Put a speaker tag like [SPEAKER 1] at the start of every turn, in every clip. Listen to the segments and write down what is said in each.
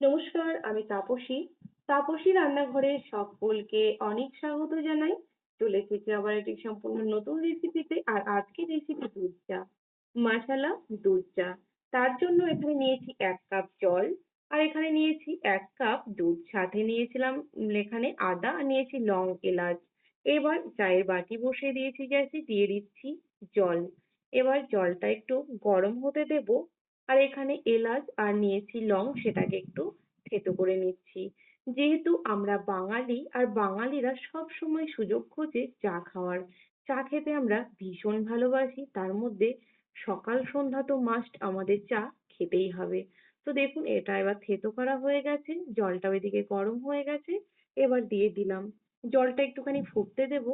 [SPEAKER 1] নমস্কার, আমি তাপসী। তাপসী রান্নাঘরে সকলকে অনেক স্বাগত জানাই। চলে এসেছি আবার একটি সম্পূর্ণ নতুন রেসিপিতে আর আজকের রেসিপি দুধ চা মশালা দুধ চা তার জন্য এখানে নিয়েছি এক কাপ জল আর এখানে নিয়েছি এক কাপ দুধ। সাথে নিয়েছিলাম এখানে আদা আর নিয়েছি লং এলাচ। এবার চায়ের বাটি বসিয়ে দিয়েছি, গ্যাসে দিয়ে দিচ্ছি জল। এবার জলটা একটু গরম হতে দেবো। আর এখানে এলাচ আর নিয়েছি লং সেটাকে একটু থেতো করে নিচ্ছি। যেহেতু আমরা বাঙালি আর বাঙালিরা সব সময় সুযোগ খোঁজে চা খাওয়ার। চা খেতে আমরা ভীষণ ভালোবাসি, তার মধ্যে সকাল সন্ধ্যা তো মাস্ট আমাদের চা খেতেই হবে। তো দেখুন, এটা এবার থেতো করা হয়ে গেছে, জলটা ওইদিকে গরম হয়ে গেছে, এবার দিয়ে দিলাম। জলটা একটুখানি ফুটতে দেব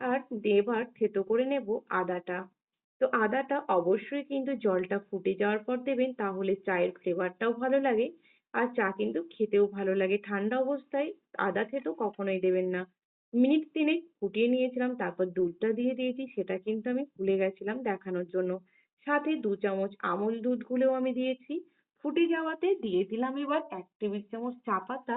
[SPEAKER 1] আর এবার থেতো করে নেব আদাটা। তো আদাটা অবশ্যই কিন্তু জলটা ফুটে যাওয়ার পর দেবেন, তাহলে চায়ের ফ্লেভারটাও ভালো লাগে। আর চা কিন্তু খেতেও ভালো লাগে। ঠান্ডা অবস্থায় আদা থেতো কখনোই দেবেন না। মিনিট তিনেক ফুটিয়ে নিয়েছিলাম, তারপর দুধটা দিয়ে দিয়েছি, সেটা কিন্তু আমি ভুলে গেছিলাম দেখানোর জন্য। সাথে দু চামচ আমল দুধ গুলেও আমি দিয়েছি। ফুটে যাওয়াতে দিয়ে দিলাম এবার এক টেবিল চামচ চা পাতা।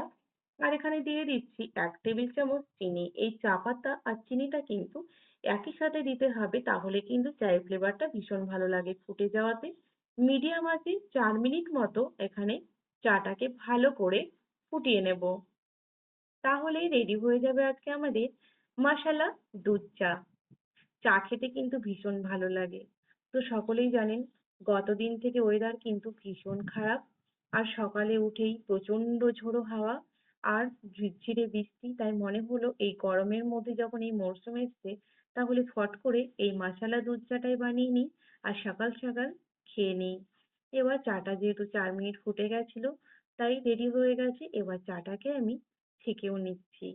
[SPEAKER 1] আর এখানে দিয়ে দিচ্ছি এক টেবিল চামচ চিনি। এই চা পাতা আর চিনিটা কিন্তু একই সাথে দিতে হবে, তাহলে কিন্তু চায়ের ফ্লেভারটা ভীষণ ভালো লাগে ফুটে যাওয়াতে। মিডিয়াম আঁচে চার মিনিট মতো এখানে চাটাকে ভালো করে ফুটিয়ে নেব। তাহলেই রেডি হয়ে যাবে আজকে আমাদের মশালা দুধ চা। চা খেতে কিন্তু ভীষণ ভালো লাগে। তো সকলেই জানেন, গতদিন থেকে ওয়েদার কিন্তু ভীষণ খারাপ। আর সকালে উঠেই প্রচণ্ড ঝোড়ো হাওয়া আর ঝিরঝিরে বৃষ্টি, তাই মনে হলো এই গরমের মধ্যে যখন এই মরশুম এসছে তাহলে ফট করে এই মশালা দুধ চাটাই বানিয়ে নিই আর সকাল সকাল খেয়ে নিই। এবার চাটা যেহেতু চার মিনিট ফুটে গেছিল, তাই রেডি হয়ে গেছে, এবার চাটাকে আমি ছেঁকেও নিচ্ছি।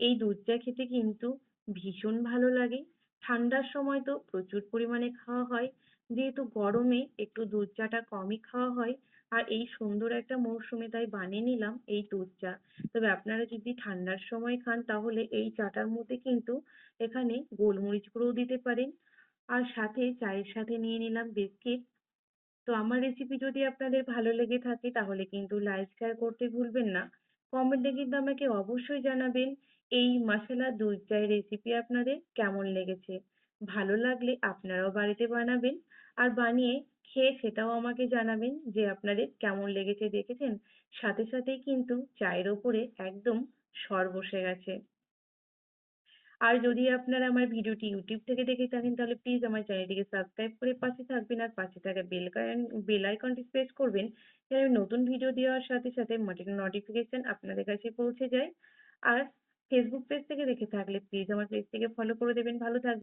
[SPEAKER 1] এই দুধ চা খেতে কিন্তু ভীষণ ভালো লাগে। ঠান্ডার সময় তো প্রচুর পরিমাণে খাওয়া হয়। যেহেতু গরমে একটু দুধ চাটা কমই খাওয়া হয় আর এই সুন্দর একটা মরশুমে তাই বানিয়ে নিলাম এই দুধ চা। তবে আপনারা যদি ঠান্ডার সময় খান তাহলে এই চাটার মধ্যে কিন্তু এখানে গোলমরিচ গুঁড়োও দিতে পারেন। আর সাথে চায়ের সাথে নিয়ে নিলাম বিস্কিট। তো আমার রেসিপি যদি আপনাদের ভালো লেগে থাকে তাহলে কিন্তু লাইক শেয়ার করতে ভুলবেন না। কমেন্টে কিন্তু আমাকে অবশ্যই জানাবেন এই মশলা দুধ চায়ের রেসিপি আপনাদের কেমন লেগেছে। ভালো লাগলে আপনারাও বাড়িতে বানাবেন। আর বানিয়ে খেয়ে সেটাও আমাকে জানাবেন যে আপনাদের কেমন লেগেছে দেখেছেন। সাথে সাথেই কিন্তু চায়ের ওপরে একদম সর বসে গেছে। আর যদি আপনারা আমার ভিডিওটি ইউটিউব থেকে দেখে থাকেন, তাহলে প্লিজ আমার চ্যানেলটিকে সাবস্ক্রাইব করে পাশে থাকবেন আর পাশে থাকা বেল বেল আইকনটি প্রেস করবেন যাতে নতুন ভিডিও দেওয়ার সাথে সাথে নোটিফিকেশন আপনাদের কাছে পৌঁছে যায়। আর ফেসবুক পেজ থেকে দেখে থাকলে প্লিজ আমার পেজটিকে ফলো করে দেবেন। ভালো থাকবেন।